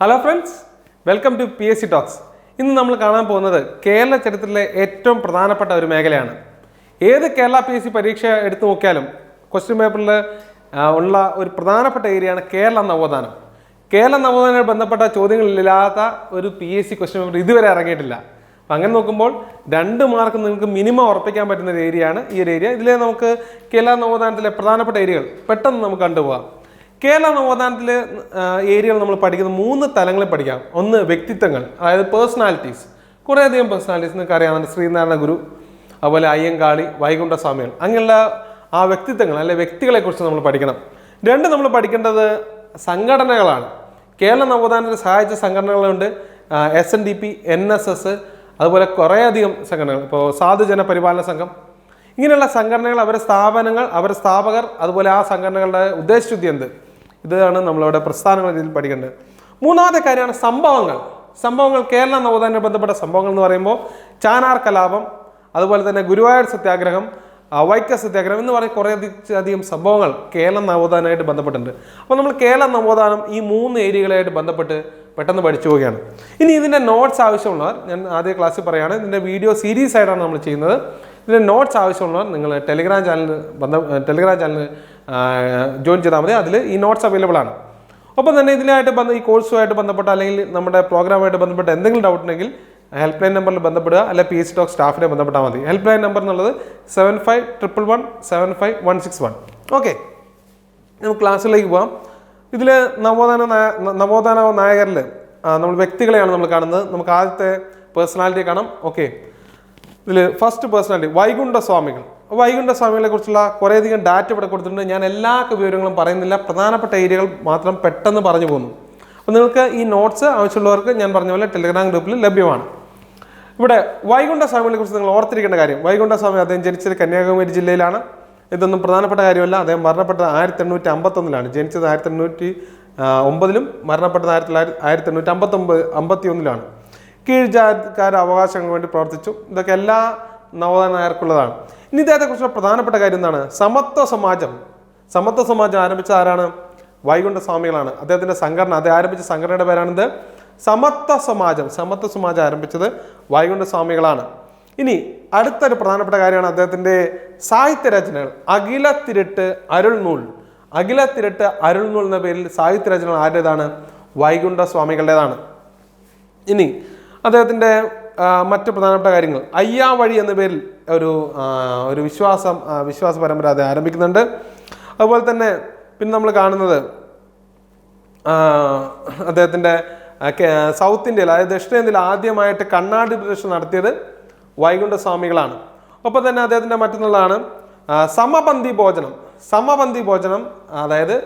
Hello friends welcome to P S C talks ഇന്ന് നമ്മൾ കാണാൻ പോകുന്നത് കേരള ചരിത്രത്തിലെ ഏറ്റവും പ്രധാനപ്പെട്ട ഒരു മേഖലയാണ്. ഏത് കേരള പി എസ് സി പരീക്ഷ എടുത്തു നോക്കിയാലും ക്വസ്റ്റ്യൻ പേപ്പറിൽ ഉള്ള ഒരു പ്രധാനപ്പെട്ട ഏരിയയാണ് കേരള നവോത്ഥാനം. കേരള നവോത്ഥാനവുമായി ബന്ധപ്പെട്ട ചോദ്യങ്ങളില്ലാത്ത ഒരു P S C question paper ഇതുവരെ ഇറങ്ങിയിട്ടില്ല. അപ്പം അങ്ങനെ നോക്കുമ്പോൾ രണ്ട് മാർക്ക് നിങ്ങൾക്ക് മിനിമം ഉറപ്പിക്കാൻ പറ്റുന്ന ഒരു ഏരിയയാണ് ഈ ഒരു ഏരിയ ഇതിലെ നമുക്ക് കേരള നവോത്ഥാനത്തിലെ പ്രധാനപ്പെട്ട ഏരിയകൾ പെട്ടെന്ന് നമുക്ക് കണ്ടുപോകാം. കേരള നവോത്ഥാനത്തിലെ ഏരിയകൾ നമ്മൾ പഠിക്കുന്ന മൂന്ന് തലങ്ങളിൽ പഠിക്കാം. ഒന്ന് വ്യക്തിത്വങ്ങൾ അതായത് പേഴ്സണാലിറ്റീസ് കുറേയധികം പേഴ്സണാലിറ്റീസ് നിങ്ങൾക്ക് അറിയാവുന്ന ശ്രീനാരായണ ഗുരു അതുപോലെ അയ്യങ്കാളി വൈകുണ്ഠ സ്വാമികൾ അങ്ങനെയുള്ള ആ വ്യക്തിത്വങ്ങൾ അല്ലെ വ്യക്തികളെ കുറിച്ച് നമ്മൾ പഠിക്കണം. രണ്ട് നമ്മൾ പഠിക്കേണ്ടത് സംഘടനകളാണ്. കേരള നവോത്ഥാനത്തിന് സഹായിച്ച സംഘടനകളുണ്ട്. S N D P N S S അതുപോലെ കുറേയധികം സംഘടനകൾ. ഇപ്പോൾ സാധുജന പരിപാലന സംഘം. ഇങ്ങനെയുള്ള സംഘടനകൾ അവരുടെ സ്ഥാപനങ്ങൾ അവരുടെ സ്ഥാപകർ അതുപോലെ ആ സംഘടനകളുടെ ഉദ്ദേശശുദ്ധി എന്ത്? ഇതാണ് നമ്മളിവിടെ പ്രസ്ഥാനങ്ങൾ ഇതിൽ പഠിക്കേണ്ടത്. മൂന്നാമത്തെ കാര്യമാണ് സംഭവങ്ങൾ. സംഭവങ്ങൾ കേരള നവോത്ഥാനവുമായി ബന്ധപ്പെട്ട സംഭവങ്ങൾ എന്ന് പറയുമ്പോൾ ചാനാർ കലാപം അതുപോലെ തന്നെ ഗുരുവായൂർ സത്യാഗ്രഹം വൈക്ക സത്യാഗ്രഹം എന്ന് പറയുന്ന കുറേ അധികം സംഭവങ്ങൾ കേരള നവോത്ഥാനമായിട്ട് ബന്ധപ്പെട്ടിട്ടുണ്ട്. അപ്പോൾ നമ്മൾ കേരള നവോത്ഥാനം ഈ മൂന്ന് ഏരിയകളായിട്ട് ബന്ധപ്പെട്ട് പെട്ടെന്ന് പഠിച്ചു പോവുകയാണ്. ഇനി ഇതിന്റെ നോട്ട്സ് ആവശ്യമുള്ളവർ ഞാൻ ആദ്യ ക്ലാസ്സിൽ പറയുകയാണ് ഇതിന്റെ വീഡിയോ സീരീസ് ആയിട്ടാണ് നമ്മൾ ചെയ്യുന്നത്. ഇതിന്റെ നോട്ട്സ് ആവശ്യമുള്ളവർ നിങ്ങൾ ടെലിഗ്രാം ചാനൽ ബന്ധ ടെലിഗ്രാം ചാനൽ ജോയിൻ ചെയ്താൽ മതി. അതിൽ ഈ നോട്ട്സ് അവൈലബിൾ ആണ്. ഒപ്പം തന്നെ ഇതിനായിട്ട് ബന്ധ ഈ കോഴ്സുമായിട്ട് ബന്ധപ്പെട്ട അല്ലെങ്കിൽ നമ്മുടെ പ്രോഗ്രാമായിട്ട് ബന്ധപ്പെട്ട എന്തെങ്കിലും ഡൗട്ട് ഉണ്ടെങ്കിൽ ഹെൽപ്പ് ലൈൻ നമ്പറിൽ ബന്ധപ്പെടുക അല്ലെ പി എസ് ടോക്ക് സ്റ്റാഫിനെ ബന്ധപ്പെട്ടാൽ മതി. ഹെൽപ്പ് ലൈൻ നമ്പർ എന്നുള്ളത് seven five triple one seven five one six one okay നമുക്ക് ക്ലാസ്സിലേക്ക് പോകാം ഇതിൽ നവോത്ഥാന നവോത്ഥാന നായകരിൽ നമ്മൾ വ്യക്തികളെയാണ് നമ്മൾ കാണുന്നത്. നമുക്ക് ആദ്യത്തെ പേഴ്സണാലിറ്റി കാണാം. ഓക്കെ ഇതിൽ ഫസ്റ്റ് പേഴ്സണാലിറ്റി വൈകുണ്ഠ സ്വാമികൾ വൈകുണ്ഠ സ്വാമികളെ കുറിച്ചുള്ള കുറേയധികം ഡാറ്റ ഇവിടെ കൊടുത്തിട്ടുണ്ട്. ഞാൻ എല്ലാ വിവരങ്ങളും പറയുന്നില്ല. പ്രധാനപ്പെട്ട ഏരിയകൾ മാത്രം പെട്ടെന്ന് പറഞ്ഞു പോകുന്നു അപ്പോൾ നിങ്ങൾക്ക് ഈ നോട്ട്സ് ആവശ്യമുള്ളവർക്ക് ഞാൻ പറഞ്ഞ പോലെ ടെലിഗ്രാം ഗ്രൂപ്പിൽ ലഭ്യമാണ്. ഇവിടെ വൈകുണ്ഠ സ്വാമികളെ കുറിച്ച് നിങ്ങൾ ഓർത്തിരിക്കേണ്ട കാര്യം. വൈകുണ്ഠ സ്വാമി അദ്ദേഹം ജനിച്ചത് കന്യാകുമാരി ജില്ലയിലാണ്. ഇതൊന്നും പ്രധാനപ്പെട്ട കാര്യമല്ല. അദ്ദേഹം മരണപ്പെട്ടത് ആയിരത്തി എണ്ണൂറ്റി അമ്പത്തൊന്നിലാണ് ജനിച്ചത് ആയിരത്തി എണ്ണൂറ്റി ഒമ്പതിലും മരണപ്പെട്ടത് ആയിരത്തി തൊള്ളായിരത്തി ആയിരത്തി എണ്ണൂറ്റി അമ്പത്തൊമ്പത് അമ്പത്തി ഒന്നിലാണ് കീഴ്ജാതിക്കാരുടെ അവകാശങ്ങൾക്ക് വേണ്ടി പ്രവർത്തിച്ചു. ഇതൊക്കെ എല്ലാ നവോത്ഥാന നായർക്കുള്ളതാണ് ഇനി ഇദ്ദേഹത്തെക്കുറിച്ചുള്ള പ്രധാനപ്പെട്ട കാര്യം എന്താണ്? സമത്വ സമാജം. സമത്വ സമാജം ആരംഭിച്ച ആരാണ്? വൈകുണ്ഠ സ്വാമികളാണ് അദ്ദേഹത്തിന്റെ സംഘടന അദ്ദേഹം ആരംഭിച്ച സംഘടനയുടെ പേരാണിത് സമത്വ സമാജം. സമത്വ സമാജം ആരംഭിച്ചത് വൈകുണ്ഠ സ്വാമികളാണ് ഇനി അടുത്തൊരു പ്രധാനപ്പെട്ട കാര്യമാണ് അദ്ദേഹത്തിന്റെ സാഹിത്യ രചനകൾ. അഖില തിരട്ട് അരുൾനൂൽ അഖില തിരട്ട് അരുൾനൂൽ എന്ന പേരിൽ സാഹിത്യ രചനകൾ ആരുടേതാണ്? വൈകുണ്ഠ സ്വാമികളുടേതാണ് ഇനി അദ്ദേഹത്തിന്റെ മറ്റ് പ്രധാനപ്പെട്ട കാര്യങ്ങൾ. അയ്യാവഴി എന്ന പേരിൽ ഒരു ഒരു വിശ്വാസം വിശ്വാസ പരമ്പര അത് ആരംഭിക്കുന്നുണ്ട്. അതുപോലെ തന്നെ പിന്നെ നമ്മൾ കാണുന്നത് അദ്ദേഹത്തിന്റെ സൗത്ത് ഇന്ത്യയിൽ അതായത് ദക്ഷിണേന്ത്യയിൽ ആദ്യമായിട്ട് കണ്ണാടി പ്രദർശനം നടത്തിയത് വൈകുണ്ഠ സ്വാമികളാണ് ഒപ്പം തന്നെ അദ്ദേഹത്തിന്റെ മറ്റൊന്നുള്ളതാണ് സമപന്തി ഭോജനം. സമപന്തി ഭോജനം അതായത്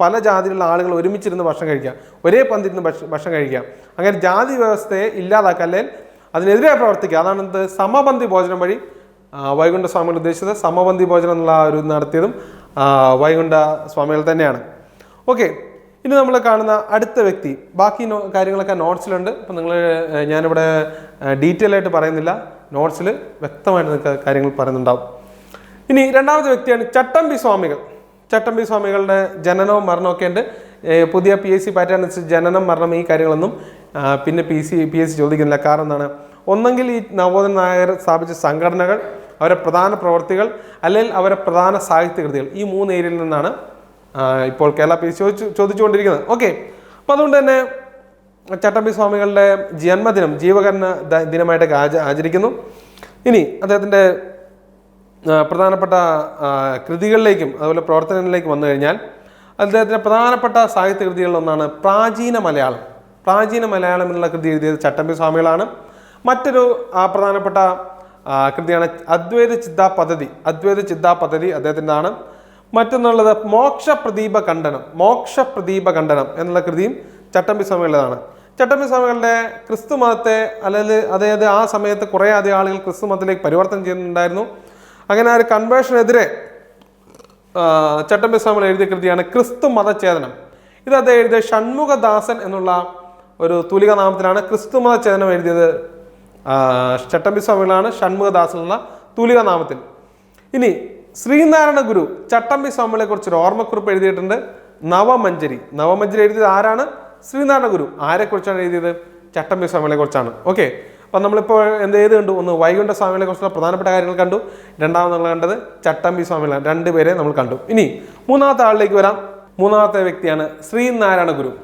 പല ജാതിയിലുള്ള ആളുകൾ ഒരുമിച്ചിരുന്ന് ഭക്ഷണം കഴിക്കുക ഒരേ പന്തിരുന്ന് ഭക്ഷ- ഭക്ഷണം കഴിക്കുക. അങ്ങനെ ജാതി വ്യവസ്ഥയെ ഇല്ലാതാക്കുക അല്ലെങ്കിൽ അതിനെതിരെ പ്രവർത്തിക്കുക. അതാണ് എന്ത്? സമപന്തി ഭോജനം വഴി വൈകുണ്ഠ സ്വാമികൾ ഉദ്ദേശിച്ചത്. സമപന്തി ഭോജനം എന്നുള്ള ഒരു നടത്തിയതും വൈകുണ്ഠ സ്വാമികൾ തന്നെയാണ്. ഓക്കെ ഇനി നമ്മൾ കാണുന്ന അടുത്ത വ്യക്തി. ബാക്കി കാര്യങ്ങളൊക്കെ നോട്ട്സിലുണ്ട് അപ്പം നിങ്ങൾ ഞാനിവിടെ ഡീറ്റെയിൽ ആയിട്ട് പറയുന്നില്ല. നോട്ട്സിൽ വ്യക്തമായിട്ട് കാര്യങ്ങൾ പറയുന്നുണ്ടാവും. ഇനി രണ്ടാമത്തെ വ്യക്തിയാണ് ചട്ടമ്പി സ്വാമികൾ. ചട്ടമ്പി സ്വാമികളുടെ ജനനവും മരണവും ഒക്കെ ഉണ്ട്. പുതിയ പി എസ് സി പാറ്റേൺ അനുസരിച്ച് ജനനം മരണം ഈ കാര്യങ്ങളൊന്നും പിന്നെ P C P S C ചോദിക്കുന്നില്ല. കാരണം എന്താണ്? ഒന്നെങ്കിൽ ഈ നവോദയ നായർ സ്ഥാപിച്ച സംഘടനകൾ അവരെ പ്രധാന പ്രവർത്തികൾ അല്ലെങ്കിൽ അവരെ പ്രധാന സാഹിത്യകൃതികൾ ഈ മൂന്ന് ഏരിയയിൽ നിന്നാണ് ഇപ്പോൾ കേരള പി എസ് ചോദിച്ചു ചോദിച്ചുകൊണ്ടിരിക്കുന്നത്. ഓക്കെ അപ്പോൾ അതുകൊണ്ട് തന്നെ ചട്ടമ്പി സ്വാമികളുടെ ജന്മദിനം ജീവകരണ ദിനമായിട്ട് ആച ആചരിക്കുന്നു. ഇനി അദ്ദേഹത്തിന്റെ പ്രധാനപ്പെട്ട കൃതികളിലേക്കും അതുപോലെ പ്രവർത്തനങ്ങളിലേക്കും വന്നു കഴിഞ്ഞാൽ അദ്ദേഹത്തിന്റെ പ്രധാനപ്പെട്ട സാഹിത്യ കൃതികളിലൊന്നാണ് പ്രാചീന മലയാളം. പ്രാചീന മലയാളം എന്നുള്ള കൃതി എഴുതിയത് ചട്ടമ്പി സ്വാമികളാണ്. മറ്റൊരു പ്രധാനപ്പെട്ട കൃതിയാണ് അദ്വൈത ചിന്താ പദ്ധതി. അദ്വൈത ചിന്താ പദ്ധതി അദ്ദേഹത്തിന്റെതാണ്. മറ്റൊന്നുള്ളത് മോക്ഷപ്രദീപ ഖണ്ഡനം. മോക്ഷ പ്രദീപ ഖണ്ഡനം എന്നുള്ള കൃതിയും ചട്ടമ്പി സ്വാമികളുടേതാണ്. ചട്ടമ്പി സ്വാമികളുടെ ക്രിസ്തു മതത്തെ അല്ലെങ്കിൽ അതായത് ആ സമയത്ത് കുറേ അധികം ആളുകൾ ക്രിസ്തു മതത്തിലേക്ക് പരിവർത്തനം ചെയ്യുന്നുണ്ടായിരുന്നു. അങ്ങനെ ആ ഒരു കൺവേഷനെതിരെ ആ, ചട്ടമ്പി സ്വാമികൾ എഴുതിയ കൃതിയാണ് ക്രിസ്തു മതചേതനം ഇത് അദ്ദേഹം എഴുതിയ ഷൺമുഖദാസൻ എന്നുള്ള ഒരു തൂലിക നാമത്തിലാണ് ക്രിസ്തു മതചേതനം എഴുതിയത്. ആ, ചട്ടമ്പി സ്വാമികളാണ് ഷൺമുഖദാസൻ എന്ന തൂലിക നാമത്തിൽ ഇനി ശ്രീനാരായണ ഗുരു ചട്ടമ്പി സ്വാമികളെ കുറിച്ച് ഒരു ഓർമ്മക്കുറിപ്പ് എഴുതിയിട്ടുണ്ട്. നവമഞ്ജരി നവമഞ്ജരി എഴുതിയത് ആരാണ്? ശ്രീനാരായണ ഗുരു. ആരെക്കുറിച്ചാണ് എഴുതിയത്? ചട്ടമ്പി സ്വാമികളെ കുറിച്ചാണ്. ഓക്കെ. അപ്പം നമ്മളിപ്പോൾ എന്ത് ചെയ്ത് കണ്ടു? ഒന്ന് വൈകുണ്ഠ സ്വാമികളെ കുറിച്ചുള്ള പ്രധാനപ്പെട്ട കാര്യങ്ങൾ കണ്ടു. രണ്ടാമത് നമ്മൾ കണ്ടത് ചട്ടമ്പി സ്വാമികളാണ്. രണ്ടുപേരെ നമ്മൾ കണ്ടു. ഇനി മൂന്നാമത്തെ ആളിലേക്ക് വരാം. മൂന്നാമത്തെ വ്യക്തിയാണ് ശ്രീനാരായണ ഗുരു.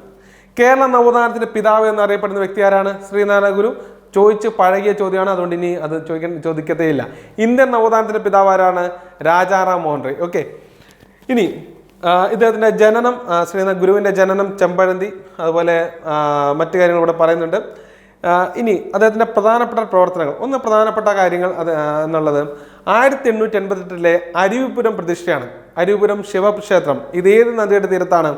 കേരള നവോത്ഥാനത്തിന്റെ പിതാവ് എന്നറിയപ്പെടുന്ന വ്യക്തി ആരാണ്? ശ്രീനാരായണ ഗുരു. ചോദിച്ച് പഴകിയ ചോദ്യമാണ്. അതുകൊണ്ട് ഇനി അത് ചോദിക്കാൻ ചോദിക്കത്തേയില്ല. ഇന്ത്യൻ നവോത്ഥാനത്തിന്റെ പിതാവ് ആരാണ്? രാജാറാം മോഹൻ റോയ് ഓക്കെ. ഇനി ആ, ഇദ്ദേഹത്തിന്റെ ജനനം ശ്രീനാഥ് ഗുരുവിന്റെ ജനനം ചെമ്പഴന്തി അതുപോലെ മറ്റു കാര്യങ്ങൾ ഇവിടെ പറയുന്നുണ്ട്. ഇനി അദ്ദേഹത്തിന്റെ പ്രധാനപ്പെട്ട പ്രവർത്തനങ്ങൾ. ഒന്ന് പ്രധാനപ്പെട്ട കാര്യങ്ങൾ അത് എന്നുള്ളത് ആയിരത്തി എണ്ണൂറ്റി എൺപത്തെട്ടിലെ അരുവിപുരം പ്രതിഷ്ഠയാണ്. അരുവിപുരം ശിവക്ഷേത്രം. ഇത് ഏത് നദിയുടെ തീരത്താണ്?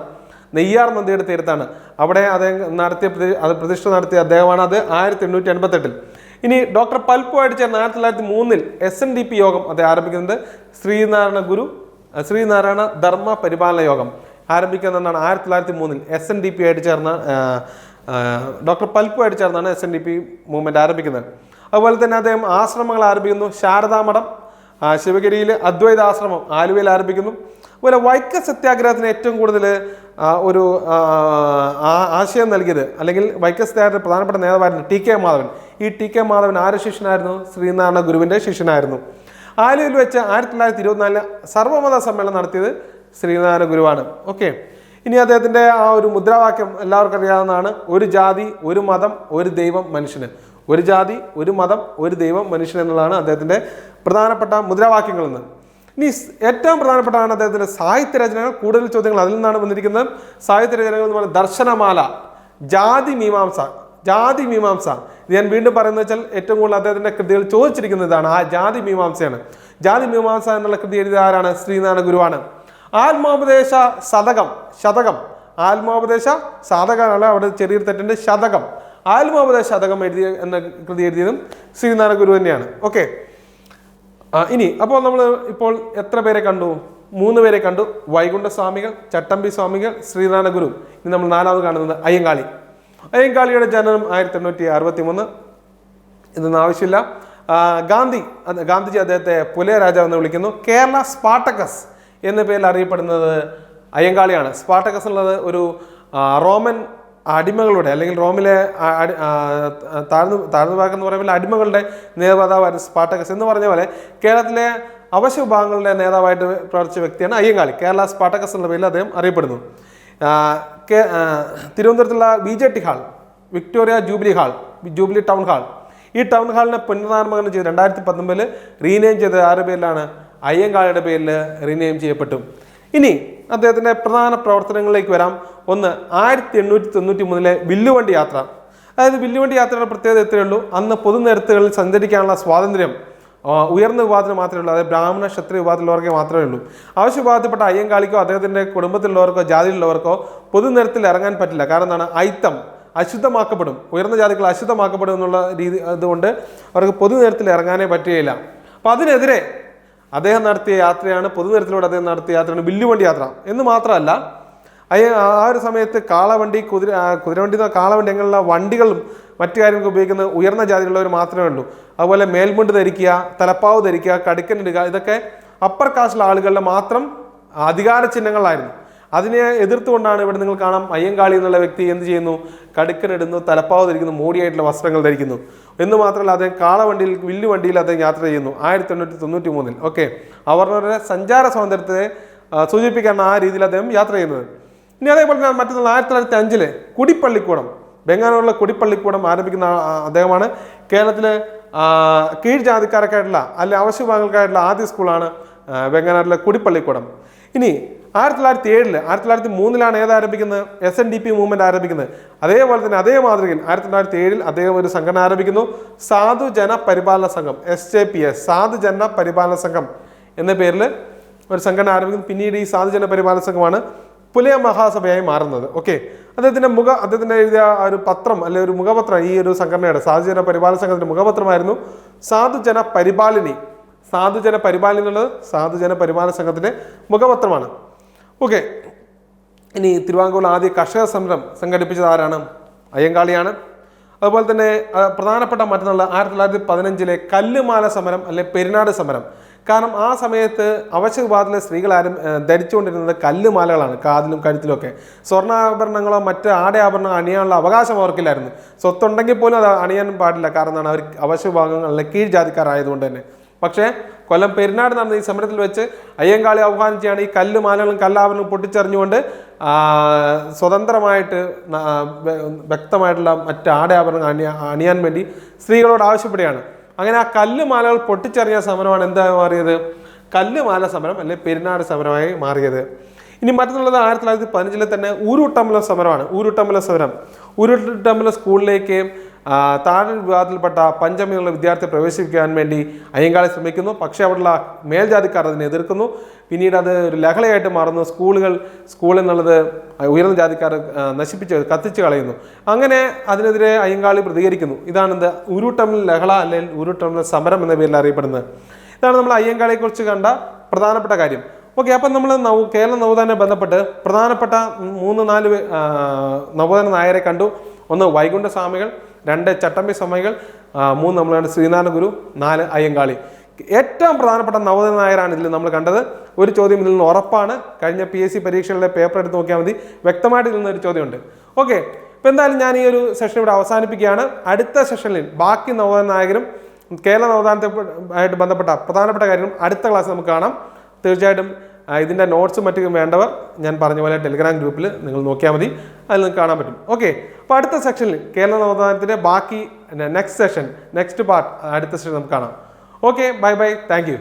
നെയ്യാർ നദിയുടെ തീരത്താണ്. അവിടെ അദ്ദേഹം നടത്തിയ പ്രതി- അത് പ്രതിഷ്ഠ നടത്തിയ അദ്ദേഹമാണ് അത് ആയിരത്തി എണ്ണൂറ്റി എൺപത്തെട്ടിൽ ഇനി ഡോക്ടർ പൽപ്പുമായിട്ട് ചേർന്ന് ആയിരത്തി തൊള്ളായിരത്തി മൂന്നിൽ എസ് എൻ ഡി പി യോഗം അദ്ദേഹം ആരംഭിക്കുന്നത് ശ്രീനാരായണ ഗുരു ശ്രീനാരായണ ധർമ്മ പരിപാലന യോഗം ആരംഭിക്കുന്നതാണ് ആയിരത്തി തൊള്ളായിരത്തി മൂന്നിൽ എസ് എൻ ഡി പി ആയിട്ട് ചേർന്ന ഡോക്ടർ പൽപ്പുമായിട്ട് ചേർന്നാണ് S N D P movement ആരംഭിക്കുന്നത്. അതുപോലെ തന്നെ അദ്ദേഹം ആശ്രമങ്ങൾ ആരംഭിക്കുന്നു. ശാരദാമഠം ശിവഗിരിയിൽ അദ്വൈത ആശ്രമം ആലുവയിൽ ആരംഭിക്കുന്നു. അതുപോലെ വൈക്കം സത്യാഗ്രഹത്തിന് ഏറ്റവും കൂടുതൽ ഒരു ആശയം നൽകിയത് അല്ലെങ്കിൽ വൈക്കം സത്യാഗ്രഹത്തിന് പ്രധാനപ്പെട്ട നേതാവായിരുന്നു ടി കെ മാധവൻ. ഈ ടി കെ മാധവൻ ആര് ശിഷ്യനായിരുന്നു? ശ്രീനാരായണ ഗുരുവിന്റെ ശിഷ്യനായിരുന്നു. ആലുവയിൽ വെച്ച് ആയിരത്തി തൊള്ളായിരത്തി ഇരുപത്തിനാലിന് സർവമത സമ്മേളനം നടത്തിയത് ശ്രീനാരായണ ഗുരുവാണ്. ഓക്കെ ഇനി അദ്ദേഹത്തിന്റെ ആ ഒരു മുദ്രാവാക്യം എല്ലാവർക്കും അറിയാവുന്നതാണ്. ഒരു ജാതി ഒരു മതം ഒരു ദൈവം മനുഷ്യന്. ഒരു ജാതി ഒരു മതം ഒരു ദൈവം മനുഷ്യൻ എന്നുള്ളതാണ് അദ്ദേഹത്തിന്റെ പ്രധാനപ്പെട്ട മുദ്രാവാക്യങ്ങളെന്ന്. ഇനി ഏറ്റവും പ്രധാനപ്പെട്ടതാണ് അദ്ദേഹത്തിന്റെ സാഹിത്യ രചനകൾ. കൂടുതൽ ചോദ്യങ്ങൾ അതിൽ നിന്നാണ് വന്നിരിക്കുന്നത്. സാഹിത്യ രചനകൾ എന്ന് പറയുന്നത് ദർശനമാല ജാതി മീമാംസ ജാതി മീമാംസ ഞാൻ വീണ്ടും പറയുന്നത് വെച്ചാൽ ഏറ്റവും കൂടുതൽ അദ്ദേഹത്തിന്റെ കൃതികൾ ചോദിച്ചിരിക്കുന്ന ഇതാണ് ആ ജാതി മീമാംസയാണ്. ജാതി മീമാംസ എന്നുള്ള കൃതി എഴുതിയ ആരാണ്? ശ്രീനാരായണ ഗുരുവാണ്. ആത്മോപദേശ ശതകം ശതകം. ആത്മോപദേശ സാധകമല്ല അവിടെ ചെറിയൊരു തെറ്റുണ്ട് ശതകം. ആത്മോപദേശ ശതകം എഴുതിയ എന്ന കൃതി എഴുതിയതും ശ്രീനാരായണ ഗുരു തന്നെയാണ്. ഓക്കെ. ഇനി അപ്പോൾ നമ്മൾ ഇപ്പോൾ എത്ര പേരെ കണ്ടു? മൂന്ന് പേരെ കണ്ടു. വൈകുണ്ഠ സ്വാമികൾ ചട്ടമ്പി സ്വാമികൾ ശ്രീനാരായണ ഗുരു. ഇനി നമ്മൾ നാലാമത് കാണുന്നത് അയ്യങ്കാളി. അയ്യങ്കാളിയുടെ ജനനം ആയിരത്തി എണ്ണൂറ്റി അറുപത്തി മൂന്ന് ഇതൊന്നും ആവശ്യമില്ല ഗാന്ധി ഗാന്ധിജി അദ്ദേഹത്തെ പുലയ എന്ന് വിളിക്കുന്നു. കേരള സ്പാട്ടക്കസ് എന്ന പേരിൽ അറിയപ്പെടുന്നത് അയ്യങ്കാളിയാണ്. സ്പാട്ടക്കസ് എന്നുള്ളത് ഒരു റോമൻ അടിമകളുടെ അല്ലെങ്കിൽ റോമിലെ താഴ്ന്നു താഴ്ന്നു ഭാഗം എന്ന് പറയുമ്പോൾ അടിമകളുടെ നേതാവായിരുന്നു സ്പാട്ടക്കസ് എന്ന് പറഞ്ഞ പോലെ കേരളത്തിലെ അവശ്യ വിഭാഗങ്ങളുടെ നേതാവായിട്ട് പ്രവർത്തിച്ച വ്യക്തിയാണ് അയ്യങ്കാളി. കേരള സ്പാട്ടക്കസ് എന്ന പേരിൽ അദ്ദേഹം അറിയപ്പെടുന്നു. തിരുവനന്തപുരത്തുള്ള V J T hall Victoria Jubilee hall Jubilee town hall. ഈ ടൗൺ ഹാളിനെ പുനർനാമകരണം ചെയ്ത് രണ്ടായിരത്തി പത്തൊമ്പതിൽ റീനെയിം ചെയ്ത ആരുടെ പേരിലാണ്? അയ്യങ്കാളിയുടെ പേരിൽ റീനെയിം ചെയ്യപ്പെട്ടു. ഇനി അദ്ദേഹത്തിന്റെ പ്രധാന പ്രവർത്തനങ്ങളിലേക്ക് വരാം. ഒന്ന് ആയിരത്തി എണ്ണൂറ്റി തൊണ്ണൂറ്റി മൂന്നിലെ വില്ലുവണ്ടി യാത്ര. അതായത് വില്ലുവണ്ടി യാത്രയുടെ പ്രത്യേകത ഇത്രയേ ഉള്ളൂ. അന്ന് പൊതുനിരത്തുകളിൽ സഞ്ചരിക്കാനുള്ള സ്വാതന്ത്ര്യം ഉയർന്ന വിഭാഗത്തിന് മാത്രമേ ഉള്ളൂ. അതായത് ബ്രാഹ്മണ ക്ഷത്രിയ വിഭാഗത്തിലുള്ളവർക്കേ മാത്രമേ ഉള്ളൂ. ആവശ്യ വിഭാഗത്തിൽപ്പെട്ട അയ്യങ്കാളിക്കോ അദ്ദേഹത്തിന്റെ കുടുംബത്തിലുള്ളവർക്കോ ജാതിയിലുള്ളവർക്കോ പൊതുനിരത്തിൽ ഇറങ്ങാൻ പറ്റില്ല. കാരണം എന്താണ്? അയിത്തം അശുദ്ധമാക്കപ്പെടും. ഉയർന്ന ജാതികൾ അശുദ്ധമാക്കപ്പെടും എന്നുള്ള രീതി അതുകൊണ്ട് അവർക്ക് പൊതുനിരത്തിൽ ഇറങ്ങാനേ പറ്റുകയില്ല. അപ്പം അതിനെതിരെ അദ്ദേഹം നടത്തിയ യാത്രയാണ് പൊതുനിരത്തിലൂടെ അദ്ദേഹം നടത്തിയ യാത്രയാണ് ബില്ലുവണ്ടി യാത്ര എന്ന് മാത്രമല്ല അയ്യ ആ ഒരു സമയത്ത് കാളവണ്ടി കുതിര കുതിരവണ്ടി കാളവണ്ടി അങ്ങനെയുള്ള വണ്ടികളും മറ്റു കാര്യങ്ങൾക്ക് ഉപയോഗിക്കുന്ന ഉയർന്ന ജാതിയിലുള്ളവർ മാത്രമേ ഉള്ളൂ. അതുപോലെ മേൽമുണ്ട് ധരിക്കുക തലപ്പാവ് ധരിക്കുക കടുക്കനിടുക ഇതൊക്കെ അപ്പർ കാസ്റ്റിലെ ആളുകളുടെ മാത്രം അധികാര ചിഹ്നങ്ങളായിരുന്നു. അതിനെ എതിർത്തുകൊണ്ടാണ് ഇവിടെ നിങ്ങൾ കാണാം അയ്യങ്കാളി എന്നുള്ള വ്യക്തി എന്ത് ചെയ്യുന്നു? കടുക്കനിടുന്നു തലപ്പാവ് ധരിക്കുന്നു മോടിയായിട്ടുള്ള വസ്ത്രങ്ങൾ ധരിക്കുന്നു. എന്ന് മാത്രമല്ല അദ്ദേഹം കാളവണ്ടിയിൽ വില്ലു വണ്ടിയിൽ അദ്ദേഹം യാത്ര ചെയ്യുന്നു. ആയിരത്തി തൊണ്ണൂറ്റി തൊണ്ണൂറ്റി മൂന്നിൽ ഓക്കെ. അവരുടെ സഞ്ചാര സ്വാതന്ത്ര്യത്തെ സൂചിപ്പിക്കാനാണ് ആ രീതിയിൽ അദ്ദേഹം യാത്ര ചെയ്യുന്നത്. ഇനി അതേപോലെ തന്നെ മറ്റൊന്ന് ആയിരത്തി തൊള്ളായിരത്തി അഞ്ചിൽ കുടിപ്പള്ളിക്കൂടം ബംഗാളൂരിലെ കുടിപ്പള്ളിക്കൂടം ആരംഭിക്കുന്ന അദ്ദേഹമാണ്. കേരളത്തിലെ കീഴ് ജാതിക്കാർക്കായിട്ടുള്ള അല്ലെ അവശ്യ വിഭാഗങ്ങൾക്കായിട്ടുള്ള ആദ്യ സ്കൂളാണ് ബംഗാളൂരിലെ കുടിപ്പള്ളിക്കൂടം. ഇനി ആയിരത്തി തൊള്ളായിരത്തി ഏഴിൽ ആയിരത്തി തൊള്ളായിരത്തി മൂന്നിലാണ് ഏത് ആരംഭിക്കുന്നത്? S N D P movement ആരംഭിക്കുന്നത്. അതേപോലെ തന്നെ അതേ മാതൃകയിൽ ആയിരത്തി തൊള്ളായിരത്തി ഏഴിൽ അദ്ദേഹം ഒരു സംഘടന ആരംഭിക്കുന്നു. സാധുജന പരിപാലന സംഘം എസ് ജെ പി എസ് സാധുജന പരിപാലന സംഘം എന്ന പേരിൽ ഒരു സംഘടന ആരംഭിക്കുന്നു. പിന്നീട് ഈ സാധുജന പരിപാലന സംഘമാണ് പുലയ മഹാസഭയായി മാറുന്നത്. ഓക്കെ അദ്ദേഹത്തിന്റെ മുഖ അദ്ദേഹത്തിന്റെ എഴുതിയ ഒരു പത്രം അല്ലെ ഒരു മുഖപത്രം ഈ ഒരു സംഘടനയുടെ സാധുജന പരിപാലന സംഘത്തിന്റെ മുഖപത്രമായിരുന്നു സാധുജന പരിപാലിനി. സാധുജന പരിപാലന എന്നുള്ളത് സാധുജന പരിപാലന സംഘത്തിന്റെ മുഖപത്രമാണ്. ഓക്കെ ഇനി തിരുവാങ്കൂർ ആദ്യ കർഷക സമരം സംഘടിപ്പിച്ചത് ആരാണ്? അയ്യങ്കാളിയാണ്. അതുപോലെ തന്നെ പ്രധാനപ്പെട്ട മറ്റൊന്നുള്ള ആയിരത്തി തൊള്ളായിരത്തി പതിനഞ്ചിലെ കല്ലുമാല സമരം അല്ലെങ്കിൽ പെരിനാട് സമരം. കാരണം ആ സമയത്ത് അവശ്യ വിഭാഗത്തിലെ സ്ത്രീകളാരും ധരിച്ചുകൊണ്ടിരുന്നത് കല്ലുമാലകളാണ് കാതിലും കഴുത്തിലുമൊക്കെ സ്വർണാഭരണങ്ങളോ മറ്റ് ആടയാഭരണങ്ങളോ അണിയാനുള്ള അവകാശം അവർക്കില്ലായിരുന്നു. സ്വത്തുണ്ടെങ്കിൽ പോലും അത് അണിയാൻ പാടില്ല. കാരണം അവർ അവശ്യ വിഭാഗങ്ങളിലെ കീഴ് ജാതിക്കാരായതുകൊണ്ട് തന്നെ. പക്ഷേ കൊല്ലം പെരുന്നാട് നടന്ന ഈ സമരത്തിൽ വെച്ച് അയ്യങ്കാളി ആഹ്വാനം ഈ ഈ കല്ലുമാലകളും കല്ലാവരണം പൊട്ടിച്ചെറിഞ്ഞുകൊണ്ട് സ്വതന്ത്രമായിട്ട് വ്യക്തമായിട്ടുള്ള മറ്റ് ആടയാഭരണം അണിയാ അണിയാൻ വേണ്ടി സ്ത്രീകളോട് ആവശ്യപ്പെടുകയാണ്. അങ്ങനെ ആ കല്ല് മാലകൾ പൊട്ടിച്ചെറിഞ്ഞ സമരമാണ് എന്താ മാറിയത്? കല്ലുമാല സമരം അല്ലെങ്കിൽ പെരുന്നാട് സമരമായി മാറിയത്. ഇനി മറ്റൊന്നുള്ളത് ആയിരത്തി തൊള്ളായിരത്തി പതിനഞ്ചിലെ തന്നെ ഊരുട്ടമ്പല സമരമാണ്. ഊരുട്ടമ്പല സമരം. ഊരുട്ടമ്പല സ്കൂളിലേക്ക് ആ, താഴെ വിഭാഗത്തിൽപ്പെട്ട പഞ്ചമിയുള്ള വിദ്യാർത്ഥിയെ പ്രവേശിപ്പിക്കാൻ വേണ്ടി അയ്യങ്കാളി ശ്രമിക്കുന്നു. പക്ഷേ അവിടെയുള്ള മേൽജാതിക്കാർ അതിനെ എതിർക്കുന്നു. പിന്നീട് അത് ഒരു ലഹളയായിട്ട് മാറുന്നു. സ്കൂളുകൾ സ്കൂൾ എന്നുള്ളത് ഉയർന്ന ജാതിക്കാർ നശിപ്പിച്ച് കത്തിച്ച് കളയുന്നു. അങ്ങനെ അതിനെതിരെ അയ്യങ്കാളി പ്രതികരിക്കുന്നു. ഇതാണെന്ത് ഉരുട്ടമിൽ ലഹള അല്ലെങ്കിൽ ഉരുട്ടമ്മിൽ സമരം എന്ന പേരിൽ അറിയപ്പെടുന്നത്. ഇതാണ് നമ്മൾ അയ്യങ്കാളിയെക്കുറിച്ച് കണ്ട പ്രധാനപ്പെട്ട കാര്യം. ഓക്കെ അപ്പം നമ്മൾ നവ കേരള നവോദാനെ ബന്ധപ്പെട്ട് പ്രധാനപ്പെട്ട മൂന്ന് നാല് നവോദാന നായരെ കണ്ടു. ഒന്ന് വൈകുണ്ഠ സ്വാമികൾ രണ്ട് ചട്ടമ്പി സ്വാമികൾ മൂന്ന് നമ്മളാണ് ശ്രീനാരായണ ഗുരു നാല് അയ്യങ്കാളി. ഏറ്റവും പ്രധാനപ്പെട്ട നവോദയ നായരാണ് ഇതിൽ നമ്മൾ കണ്ടത്. ഒരു ചോദ്യം ഇതിൽ നിന്ന് ഉറപ്പാണ്. കഴിഞ്ഞ പി എസ് സി പരീക്ഷകളിലെ പേപ്പർ എടുത്ത് നോക്കിയാൽ മതി. വ്യക്തമായിട്ട് ഇതിൽ നിന്ന് ഒരു ചോദ്യമുണ്ട്. ഓക്കെ ഇപ്പം എന്തായാലും ഞാൻ ഈ ഒരു സെഷൻ ഇവിടെ അവസാനിപ്പിക്കുകയാണ്. അടുത്ത സെഷനിൽ ബാക്കി നവോദയ നായകരും കേരള നവോത്ഥാനത്തെ ആയിട്ട് ബന്ധപ്പെട്ട പ്രധാനപ്പെട്ട കാര്യം അടുത്ത ക്ലാസ് നമുക്ക് കാണാം. തീർച്ചയായിട്ടും ഇതിന്റെ നോട്ട്സും മറ്റും വേണ്ടവർ ഞാൻ പറഞ്ഞ പോലെ ടെലിഗ്രാം ഗ്രൂപ്പിൽ നിങ്ങൾ നോക്കിയാൽ മതി. അതിൽ നിങ്ങൾക്ക് കാണാൻ പറ്റും. ഓക്കെ അപ്പോൾ അടുത്ത സെക്ഷനിൽ കേരള നവോത്ഥാനത്തിന്റെ ബാക്കി നെക്സ്റ്റ് സെഷൻ നെക്സ്റ്റ് പാർട്ട് അടുത്ത സെഷൻ നമുക്ക് കാണാം. Okay bye bye thank you